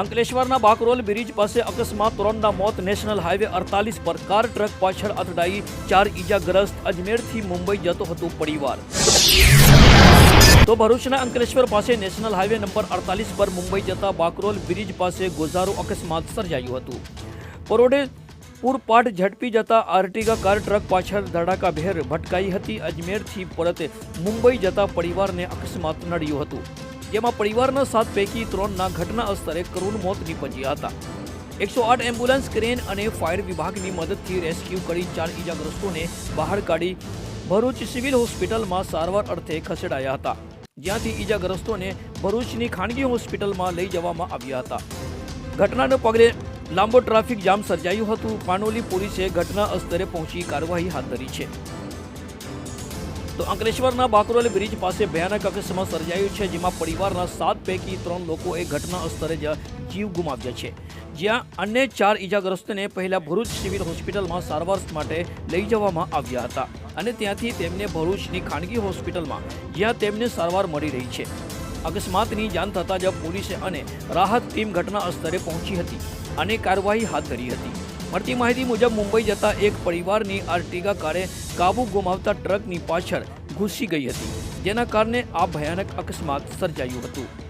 અંકલેશ્વરના બાકરોલ બ્રિજ પાસે અકસ્માત ત્રણના મોત નેશનલ હાઈવે અડતાલીસ પર કાર ટ્રક પાછળ અથડાઈ ચાર ઈજાગ્રસ્ત અજમેરથી મુંબઈ જતો હતો પરિવાર. તો ભરૂચના અંકલેશ્વર પાસે નેશનલ હાઈવે નંબર અડતાલીસ પર મુંબઈ જતા બાકરોલ બ્રિજ પાસે ગોઝારો અકસ્માત સર્જાયું હતું. પરોડે પૂરપાટ ઝડપી જતા આર્ટિગા કાર ટ્રક પાછળ ધડાકાભેર ભટકાઈ હતી. અજમેરથી પરત મુંબઈ જતા પરિવારને અકસ્માત નડ્યું હતું. જેમાં પરિવારના સાત પૈકી ત્રણના ઘટના સ્થળે કરુણ મોત નીપજ્યા હતા. એકસો આઠ એમ્બ્યુલન્સ ક્રેન અને ફાયર વિભાગની મદદથી રેસ્ક્યુ કરી ચાર ઈજાગ્રસ્તોને બહાર કાઢી ભરૂચ સિવિલ હોસ્પિટલમાં સારવાર અર્થે ખસેડાયા હતા. જ્યાંથી ઈજાગ્રસ્તોને ભરૂચની ખાનગી હોસ્પિટલમાં લઈ જવામાં આવ્યા હતા. ઘટનાને પગલે લાંબો ટ્રાફિક જામ સર્જાયું હતું. પાનોલી પોલીસે ઘટના સ્થળે પહોંચી કાર્યવાહી હાથ ધરી છે. તો અંકલેશ્વરના બાકરોલ બ્રિજ પાસે ભયાનક અકસ્માત સર્જાયું છે, જેમાં પરિવારના સાત પૈકી ત્રણ લોકોએ ઘટના સ્તરે જ જીવ ગુમાવ્યા છે. જ્યાં અન્ય ચાર ઇજાગ્રસ્તને પહેલા ભરૂચ સિવિલ હોસ્પિટલમાં સારવાર માટે લઈ જવામાં આવ્યા હતા અને ત્યાંથી તેમને ભરૂચની ખાનગી હોસ્પિટલમાં, જ્યાં તેમને સારવાર મળી રહી છે. અકસ્માતની જાણ થતાં જ પોલીસે અને રાહત ટીમ ઘટના સ્થળે પહોંચી હતી અને કાર્યવાહી હાથ ધરી હતી. મળતી માહિતી મુજબ, મુંબઈ જતા એક પરિવારની આર્ટિગા કારે કાબુ ગુમાવતા ટ્રકની પાછળ ઘૂસી ગઈ હતી, જેના કારણે આ ભયાનક અકસ્માત સર્જાયું હતું.